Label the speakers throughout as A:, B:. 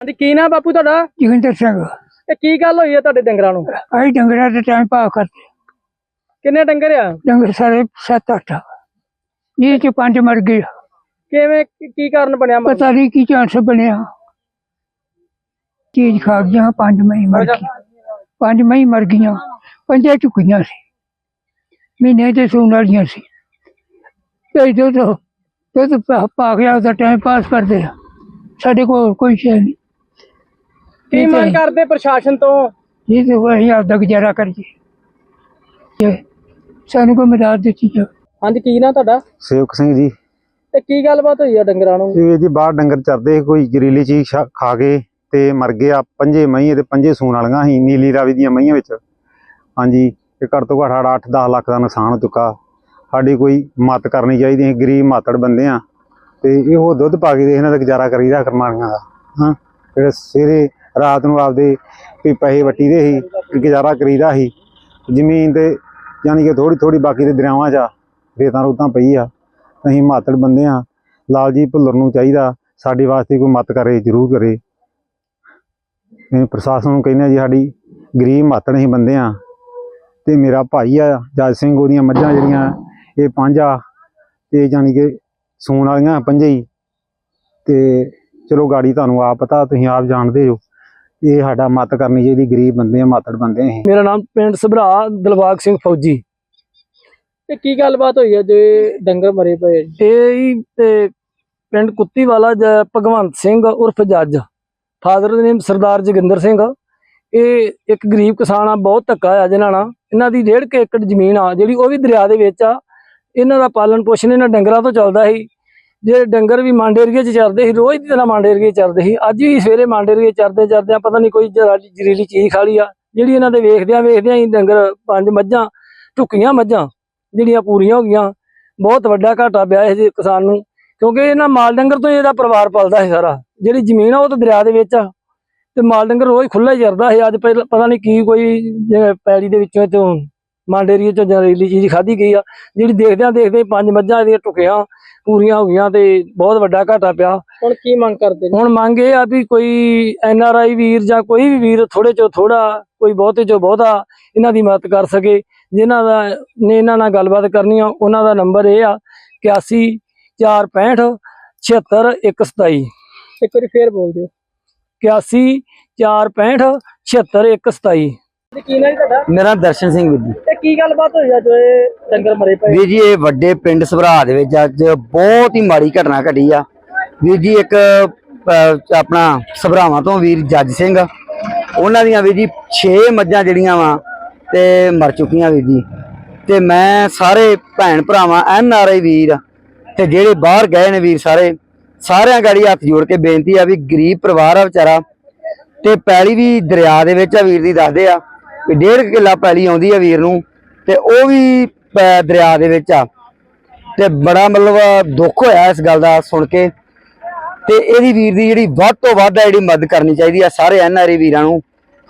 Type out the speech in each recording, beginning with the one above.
A: ਹਾਂਜੀ ਕੀ ਨਾਮ ਬਾਪੂ ਤੁਹਾਡਾ?
B: ਜੋਗਿੰਦਰ ਸਿੰਘ।
A: ਤੇ ਕੀ ਗੱਲ ਹੋਈ ਹੈ ਤੁਹਾਡੇ ਡੰਗਰਾਂ ਨੂੰ?
B: ਅਸੀਂ ਡੰਗਰਾਂ ਦੇ ਟਾਈਮ ਪਾ ਕਰਦੇ।
A: ਕਿੰਨੇ ਡੰਗਰ ਆ?
B: ਡੰਗਰ ਸਾਰੇ 7-8 ਇਹ ਚ ਪੰਜ ਮਰ ਗਏ।
A: ਕਿਵੇਂ ਕੀ- ਕੀ ਕਾਰਨ ਬਣਿਆ ਮਰਨ ਦਾ?
B: ਪਤਾ ਨਹੀਂ ਕੀ ਚਾਂਸ ਬਣਿਆ। ਚੀਜ਼ ਖਾ ਗਿਆ ਪੰਜ ਮਈ ਮਰ ਗਈ ਪੰਜ ਮਈ ਮਰ ਗਈਆਂ। ਪੰਜਾਂ ਚੁੱਕੀਆਂ ਸੀ। ਮਹੀਨੇ ਤੇ ਸੂਣ ਵਾਲੀਆਂ ਸੀ। ਤੇ ਦੁੱਧ ਦੁੱਧ ਪਾ- ਪਾ ਗਿਆ ਉਹਦਾ ਟਾਈਮ ਪਾਸ ਕਰਦੇ ਆ। ਸਾਡੇ ਕੋਲ ਕੋਈ ਸ਼ੈ ਨਹੀਂ
A: ਕੀ ਮੰਗ ਕਰਦੇ ਪ੍ਰਸ਼ਾਸਨ ਤੋਂ?
B: ਇਹ ਤੇ ਅਸੀਂ ਆਪਦਾ ਗੁਜ਼ਾਰਾ ਕਰੀਏ ਤੇ ਸਾਨੂੰ ਕੋਈ ਮਦਦ ਦਿੱਤੀ ਜਾਵੇ।
A: ਹਾਂਜੀ ਕੀ ਨਾਮ ਤੁਹਾਡਾ?
C: ਸੇਵਕ ਸਿੰਘ ਜੀ।
A: ਤੇ ਕੀ ਗੱਲਬਾਤ ਹੋਈ ਆ ਡੰਗਰਾਂ ਨੂੰ?
C: ਇਹ ਜੀ ਬਾਹਰ ਡੰਗਰ ਚਰਦੇ ਸੀ, ਕੋਈ ਜ਼ਹਿਰੀਲੀ ਚੀਜ਼ ਖਾ ਕੇ ਤੇ ਮਰ ਗਏ ਆ। ਪੰਜੇ ਮਹੀਂ ਤੇ ਪੰਜੇ ਸੂਣ ਵਾਲੀਆਂ ਸੀ ਨੀਲੀ ਰਾਵੀ ਦੀਆਂ ਮਹੀਆਂ ਵਿੱਚ। ਹਾਂਜੀ ਇਹ ਘੱਟ ਤੋਂ ਘੱਟ ਸਾਡਾ 8-10 ਲੱਖ ਦਾ ਨੁਕਸਾਨ ਹੋ ਚੁੱਕਾ। ਸਾਡੀ ਕੋਈ ਮਦਦ ਕਰਨੀ ਚਾਹੀਦੀ ਹੈ ਗਰੀਬ ਮਾਤੜ ਬੰਦੇ ਆ। ਤੇ ਇਹੋ ਦੁੱਧ ਪਾ ਕੇ ਤੇ ਇਹਨਾਂ ਦਾ ਗੁਜ਼ਾਰਾ ਕਰੀਦਾ ਕਰਮਾਨੀਆਂ ਦਾ। ਹਾਂ ਜਿਹੜੇ ਸਵੇਰੇ ਰਾਤ ਨੂੰ ਆਪਦੇ ਵੀ ਪੈਸੇ ਵੱਟੀ ਦੇ ਸੀ ਗੁਜ਼ਾਰਾ ਕਰੀਦਾ ਸੀ। ਜ਼ਮੀਨ ਤੇ ਯਾਨੀ ਕਿ ਥੋੜੀ ਥੋੜੀ ਬਾਕੀ ਦੇ ਦਰਿਆਵਾਂ 'ਚ ਆ, ਰੇਤਾਂ ਰੂਤਾਂ ਪਈ ਆ। ਅਸੀਂ ਮਾਤੜ ਬੰਦੇ ਆ ਲਾਲਜੀ ਭੁੱਲਰ ਨੂੰ ਚਾਹੀਦਾ ਸਾਡੇ ਵਾਸਤੇ ਕੋਈ ਮਦਦ ਕਰੇ ਜ਼ਰੂਰ ਕਰੇ। ਇਹ ਪ੍ਰਸ਼ਾਸਨ ਨੂੰ ਕਹਿੰਦੇ ਆ ਜੀ ਸਾਡੀ ਗਰੀਬ ਮਾਤੜ ਅਸੀਂ ਬੰਦੇ ਆ ਤੇ ਮੇਰਾ ਭਾਈ ਆ ਜੱਜ ਸਿੰਘ ਉਹਦੀਆਂ ਮੱਝਾਂ ਜਿਹੜੀਆਂ ਇਹ ਪੰਜ ਆ ਤੇ ਜਾਨੀ ਕਿ ਸੂਣ ਵਾਲੀਆਂ ਪੰਜੇ ਹੀ। ਤੇ ਚਲੋ ਗਾੜੀ ਤੁਹਾਨੂੰ ਆਪ ਪਤਾ ਤੁਸੀਂ ਆਪ ਜਾਣਦੇ ਹੋ। ਇਹ ਸਾਡਾ ਮਦਦ ਕਰਨੀ ਚਾਹੀਦੀ ਗਰੀਬ ਬੰਦੇ ਆ ਮਾਤੜ ਬੰਦੇ ਆ
A: ਮੇਰਾ ਨਾਮ ਪਿੰਡ ਸਭਰਾ ਦਿਲਬਾਗ ਸਿੰਘ ਫੌਜੀ। ਤੇ ਕੀ ਗੱਲਬਾਤ ਹੋਈ ਆ ਜੇ ਡੰਗਰ ਮਰੇ ਪਏ ਇਹ ਹੀ ਤੇ ਪਿੰਡ ਕੁੱਤੀ ਵਾਲਾ ਭਗਵੰਤ ਸਿੰਘ ਉਰਫ ਜੱਜ ਫਾਦਰ ਦਾ ਨੇਮ ਸਰਦਾਰ ਜੋਗਿੰਦਰ ਸਿੰਘ। ਇਹ ਇੱਕ ਗਰੀਬ ਕਿਸਾਨ ਆ ਬਹੁਤ ਧੱਕਾ ਆ ਜਿਨ੍ਹਾਂ ਨਾਲ। ਇਹਨਾਂ ਦੀ ਡੇਢ ਕੁ ਏਕੜ ਜ਼ਮੀਨ ਆ ਜਿਹੜੀ ਉਹ ਵੀ ਦਰਿਆ ਦੇ ਵਿੱਚ ਆ। ਇਹਨਾਂ ਦਾ ਪਾਲਣ ਪੋਸ਼ਣ ਇਹਨਾਂ ਡੰਗਰਾਂ ਤੋਂ ਚੱਲਦਾ ਸੀ। ਜਿਹੜੇ ਡੰਗਰ ਵੀ ਮਾਂਡੇ ਏਰੀਏ 'ਚ ਚਰਦੇ ਸੀ, ਰੋਜ਼ ਦੀ ਤਰ੍ਹਾਂ ਮਾਂਡੇ ਏਰੀਏ 'ਚ ਚਰਦੇ ਸੀ। ਅੱਜ ਵੀ ਸਵੇਰੇ ਮਾਂਡੇ ਏਰੀਏ 'ਚ ਚਰਦੇ ਚਰਦੇ ਪਤਾ ਨਹੀਂ ਕੋਈ ਜ਼ਹਿਰੀਲੀ ਚੀਜ਼ ਖਾ ਲਈ ਆ, ਜਿਹੜੀ ਇਹਨਾਂ ਦੇ ਵੇਖਦਿਆਂ ਵੇਖਦਿਆਂ ਹੀ ਡੰਗਰ ਪੰਜ ਮੱਝਾਂ, ਢੁੱਕੀਆਂ ਮੱਝਾਂ ਜਿਹੜੀਆਂ ਪੂਰੀਆਂ ਹੋ ਗਈਆਂ, ਬਹੁਤ ਵੱਡਾ ਘਾਟਾ ਪਿਆ ਇਸ ਕਿਸਾਨ ਨੂੰ, ਕਿਉਂਕਿ ਇਹਨਾਂ ਮਾਲ ਡੰਗਰ ਤੋਂ ਹੀ ਇਹਦਾ ਪਰਿਵਾਰ ਪਲਦਾ ਹੈ ਸਾਰਾ। ਜਿਹੜੀ ਜ਼ਮੀਨ ਆ ਉਹ ਤਾਂ ਦਰਿਆ ਦੇ ਵਿੱਚ ਆ, ਤੇ ਮਾਲ ਡੰਗਰ ਰੋਜ਼ ਖੁੱਲਾ ਹੀ ਚਰਦਾ ਹੈ ਅੱਜ ਪਹਿਲਾਂ ਪਤਾ ਨਹੀਂ ਕੀ ਕੋਈ ਜਿਵੇਂ ਪੈਲੀ ਦੇ ਵਿੱਚੋਂ ਤੋਂ ਮਾਂਡੇਰੀਏ ਚੋਂ ਜ਼ਹਿਰੀਲੀ ਚੀਜ਼ ਖਾਧੀ ਗਈ ਆ, ਜਿਹੜੀ ਦੇਖਦਿਆਂ ਦੇਖਦੇ ਹੀ ਪੰਜ ਮੱਝਾਂ ਇਹਦੀਆਂ ਟੁਕਿਆ ਪੂਰੀਆਂ ਹੋ ਗਈਆਂ ਤੇ ਬਹੁਤ ਵੱਡਾ ਘਾਟਾ ਪਿਆ। ਹੁਣ ਕੀ ਮੰਗ ਕਰਦੇ ਹੁਣ ਮੰਗ ਇਹ ਆ ਵੀ ਕੋਈ ਐਨ ਆਰ ਆਈ ਵੀਰ ਜਾਂ ਕੋਈ ਵੀ ਵੀਰ ਥੋੜੇ ਚੋਂ ਥੋੜਾ ਕੋਈ ਬਹੁਤੇ ਚੋਂ ਬਹੁਤਾ ਇਹਨਾਂ ਦੀ ਮਦਦ ਕਰ ਸਕੇ। ਜਿਨ੍ਹਾਂ ਦਾ ਨੇ ਇਹਨਾਂ ਨਾਲ ਗੱਲਬਾਤ ਕਰਨੀ ਆ ਉਹਨਾਂ ਦਾ ਨੰਬਰ ਇਹ ਆ 81 465 76 127 ਇੱਕ ਵਾਰੀ ਫੇਰ ਬੋਲ ਦਿਓ। 81 465 76 127 ਕੀ ਨਾਮ ਤੁਹਾਡਾ?
D: ਮੇਰਾ ਦਰਸ਼ਨ ਸਿੰਘ ਵੀਰ ਜੀ।
A: ਤੇ ਕੀ ਗੱਲਬਾਤ ਹੋਈ ਆ ਜੋ ਇਹ ਡੰਗਰ ਮਰੇ ਪਏ?
D: ਵੀਰ ਜੀ ਇਹ ਵੱਡੇ ਪਿੰਡ ਸਭਰਾ ਦੇ ਵਿੱਚ ਅੱਜ ਬਹੁਤ ਹੀ ਮਾੜੀ ਘਟਨਾ ਘਟੀ ਆ। ਵੀਰ ਜੀ ਇੱਕ ਅਹ, ਆਪਣਾ ਸਭਰਾਵਾਂ ਤੋਂ ਵੀਰ ਜੱਜ ਸਿੰਘ ਉਹਨਾਂ ਦੀਆਂ ਵੀਰ ਜੀ 6 ਮੱਝਾਂ ਜਿਹੜੀਆਂ ਵਾ ਤੇ ਮਰ ਚੁੱਕੀਆਂ ਵੀਰ ਜੀ। ਤੇ ਮੈਂ ਸਾਰੇ ਭੈਣ ਭਰਾਵਾਂ ਐਨ ਆਰ ਆਈ ਵੀਰ ਤੇ ਜਿਹੜੇ ਬਾਹਰ ਗਏ ਨੇ ਵੀਰ ਸਾਰੇ ਸਾਰਿਆਂ ਗਾੜੀ ਹੱਥ ਜੋੜ ਕੇ ਬੇਨਤੀ ਆ ਵੀ ਗਰੀਬ ਪਰਿਵਾਰ ਆ ਵਿਚਾਰਾ। ਤੇ ਪੈਲੀ ਵੀ ਦਰਿਆ ਦੇ ਵਿੱਚ ਆ ਵੀਰ ਦੀ ਦੱਸਦੇ ਆ ਵੀ ਡੇਢ ਕੁ ਕਿੱਲਾ ਪੈਲੀ ਆਉਂਦੀ ਆ ਵੀਰ ਨੂੰ ਤੇ ਉਹ ਵੀ ਅਹ, ਦਰਿਆ ਦੇ ਵਿੱਚ ਆ। ਤੇ ਬੜਾ ਮਤਲਬ ਦੁੱਖ ਹੋਇਆ ਇਸ ਗੱਲ ਦਾ ਸੁਣ ਕੇ। ਤੇ ਇਹਦੀ ਵੀਰ ਦੀ ਜਿਹੜੀ ਵੱਧ ਤੋਂ ਵੱਧ ਆ ਜਿਹੜੀ ਮਦਦ ਕਰਨੀ ਚਾਹੀਦੀ ਆ ਸਾਰੇ ਐਨਆਰਏ ਵੀਰਾਂ ਨੂੰ।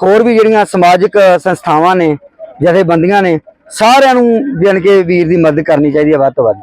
D: ਹੋਰ ਵੀ ਜਿਹੜੀਆਂ ਸਮਾਜਿਕ ਸੰਸਥਾਵਾਂ ਨੇ ਜਥੇਬੰਦੀਆਂ ਨੇ ਸਾਰਿਆਂ ਨੂੰ ਜਾਣੀ ਕਿ ਵੀਰ ਦੀ ਮਦਦ ਕਰਨੀ ਚਾਹੀਦੀ ਆ ਵੱਧ ਤੋਂ ਵੱਧ।